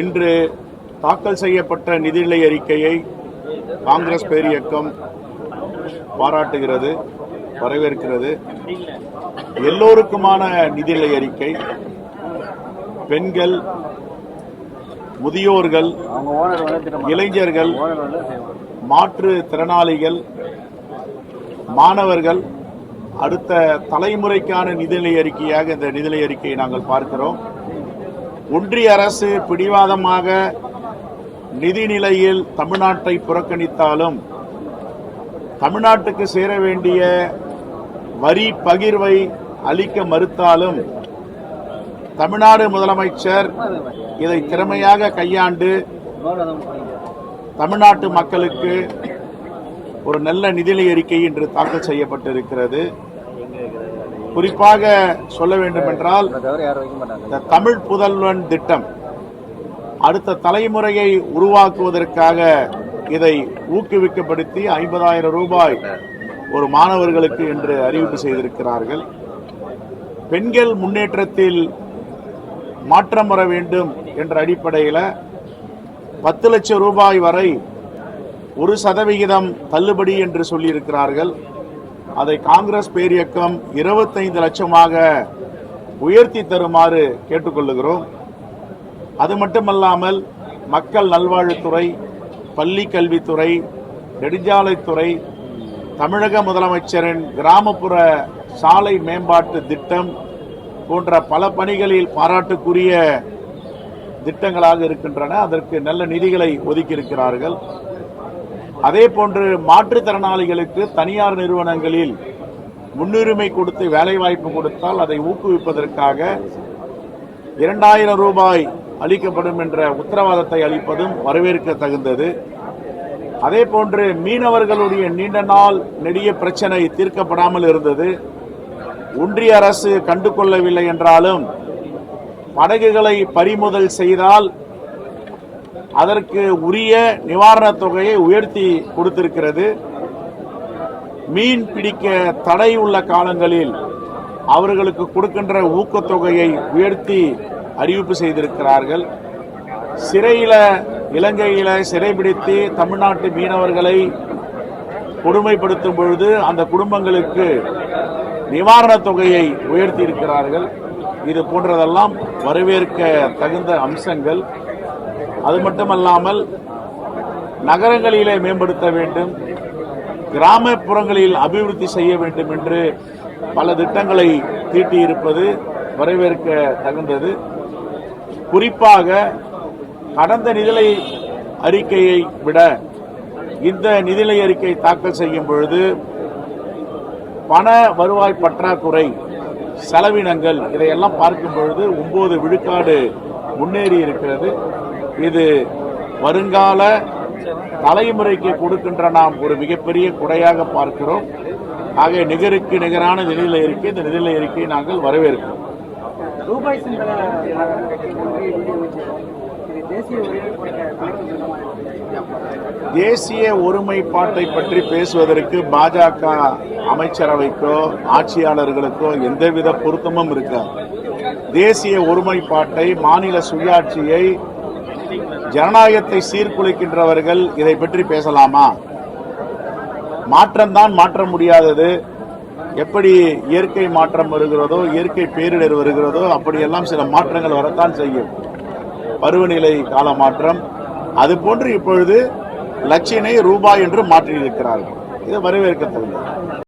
இன்று தாக்கல் செய்யப்பட்ட நிதிநிலை அறிக்கையை காங்கிரஸ் பேரியக்கம் பாராட்டுகிறது வரவேற்கிறது. எல்லோருக்குமான நிதிநிலை அறிக்கை. பெண்கள் முதியோர்கள் இளைஞர்கள் மாற்று திறனாளிகள் மாணவர்கள் அடுத்த தலைமுறைக்கான நிதிநிலை அறிக்கையாக இந்த நிதிநிலை அறிக்கையை நாங்கள் பார்க்கிறோம். ஒன்றிய அரசு பிடிவாதமாக நிதிநிலையில் தமிழ்நாட்டை புறக்கணித்தாலும் தமிழ்நாட்டுக்கு சேர வேண்டிய வரி பகிர்வை அளிக்க மறுத்தாலும் தமிழ்நாடு முதலமைச்சர் இதை திறமையாக கையாண்டு தமிழ்நாட்டு மக்களுக்கு ஒரு நல்ல நிதிநிலை அறிக்கை இன்று தாக்கல் செய்யப்பட்டிருக்கிறது. குறிப்பாக சொல்ல வைக்க மாட்டாங்க. இந்த தமிழ் புதல்வன் திட்டம் அடுத்த தலைமுறையை உருவாக்குவதற்காக இதை ஊக்குவிக்கப்படுத்தி ஐம்பதாயிரம் ரூபாய் ஒரு மாணவர்களுக்கு என்று அறிவிப்பு செய்திருக்கிறார்கள். பெண்கள் முன்னேற்றத்தில் மாற்றம் வர வேண்டும் என்ற அடிப்படையில் பத்து லட்சம் ரூபாய் வரை ஒரு சதவிகிதம் தள்ளுபடி என்று சொல்லியிருக்கிறார்கள். அதை காங்கிரஸ் பேரியக்கம் இருபத்தைந்து லட்சமாக உயர்த்தி தருமாறு கேட்டுக்கொள்ளுகிறோம். அது மட்டுமல்லாமல் மக்கள் நல்வாழ்வுத்துறை பள்ளி கல்வித்துறை நெடுஞ்சாலைத்துறை தமிழக முதலமைச்சரின் கிராமப்புற சாலை மேம்பாட்டு திட்டம் போன்ற பல பணிகளில் பாராட்டுக்குரிய திட்டங்களாக இருக்கின்றன. அதற்கு நல்ல நிதிகளை ஒதுக்கியிருக்கிறார்கள். அதே போன்று மாற்றுத்திறனாளிகளுக்கு தனியார் நிறுவனங்களில் முன்னுரிமை கொடுத்து வேலைவாய்ப்பு கொடுத்தால் அதை ஊக்குவிப்பதற்காக இரண்டாயிரம் ரூபாய் அளிக்கப்படும் என்ற உத்தரவாதத்தை அளிப்பதும் வரவேற்க தகுந்தது அதே போன்று மீனவர்களுடைய நீண்ட நாள் நெடிய பிரச்சனை தீர்க்கப்படாமல் இருந்தது. ஒன்றிய அரசு கண்டு கொள்ளவில்லை என்றாலும் படகுகளை பறிமுதல் செய்தால் அதற்கு உரிய நிவாரணத் தொகையை உயர்த்தி கொடுத்திருக்கிறது. மீன் பிடிக்க தடை உள்ள காலங்களில் அவர்களுக்கு கொடுக்கின்ற ஊக்கத்தொகையை உயர்த்தி அறிவிப்பு செய்திருக்கிறார்கள். சிறையில் இலங்கையில் சிறைபிடித்து தமிழ்நாட்டு மீனவர்களை கொடுமைப்படுத்தும் பொழுது அந்த குடும்பங்களுக்கு நிவாரணத் தொகையை உயர்த்தி இருக்கிறார்கள். இது போன்றதெல்லாம் வரவேற்க தகுந்த அம்சங்கள். அது மட்டுமல்லாமல் நகரங்களிலே மேம்படுத்த வேண்டும் கிராமப்புறங்களில் அபிவிருத்தி செய்ய வேண்டும் என்று பல திட்டங்களை தீட்டியிருப்பது வரவேற்க தகுந்தது. குறிப்பாக கடந்த நிதிநிலை அறிக்கையை விட இந்த நிதிநிலை அறிக்கை தாக்கல் செய்யும் பொழுது பண வருவாய் பற்றாக்குறை செலவினங்கள் இதையெல்லாம் பார்க்கும் பொழுது ஒன்பது விழுக்காடு முன்னேறி இருக்கிறது இது வருங்கால தலைமுறைக்கு கொடுக்கின்ற நாம் ஒரு மிகப்பெரிய குறையாக பார்க்கிறோம். ஆக நிகருக்கு நிகரான நிதிநிலை அறிக்கை இந்த நிதிநிலை அறிக்கையை நாங்கள் வரவேற்கிறோம். தேசிய ஒருமைப்பாட்டை பற்றி பேசுவதற்கு பாஜக அமைச்சரவைக்கோ ஆட்சியாளர்களுக்கோ எந்தவித பொருத்தமும் இருக்காது. தேசிய ஒருமைப்பாட்டை மாநில சுயாட்சியை ஜனநாயகத்தை சீர்குலைக்கின்றவர்கள் இதை பற்றி பேசலாமா? மாற்றம்தான் மாற்ற முடியாதது. எப்படி இயற்கை மாற்றம் வருகிறதோ இயற்கை பேரிடர் வருகிறதோ அப்படியெல்லாம் சில மாற்றங்கள் வரத்தான் செய்யும். பருவநிலை கால மாற்றம். அது போன்று இப்பொழுது லட்சினை ரூபாய் என்று மாற்றியிருக்கிறார்கள். இது வரவேற்கத்தக்கது.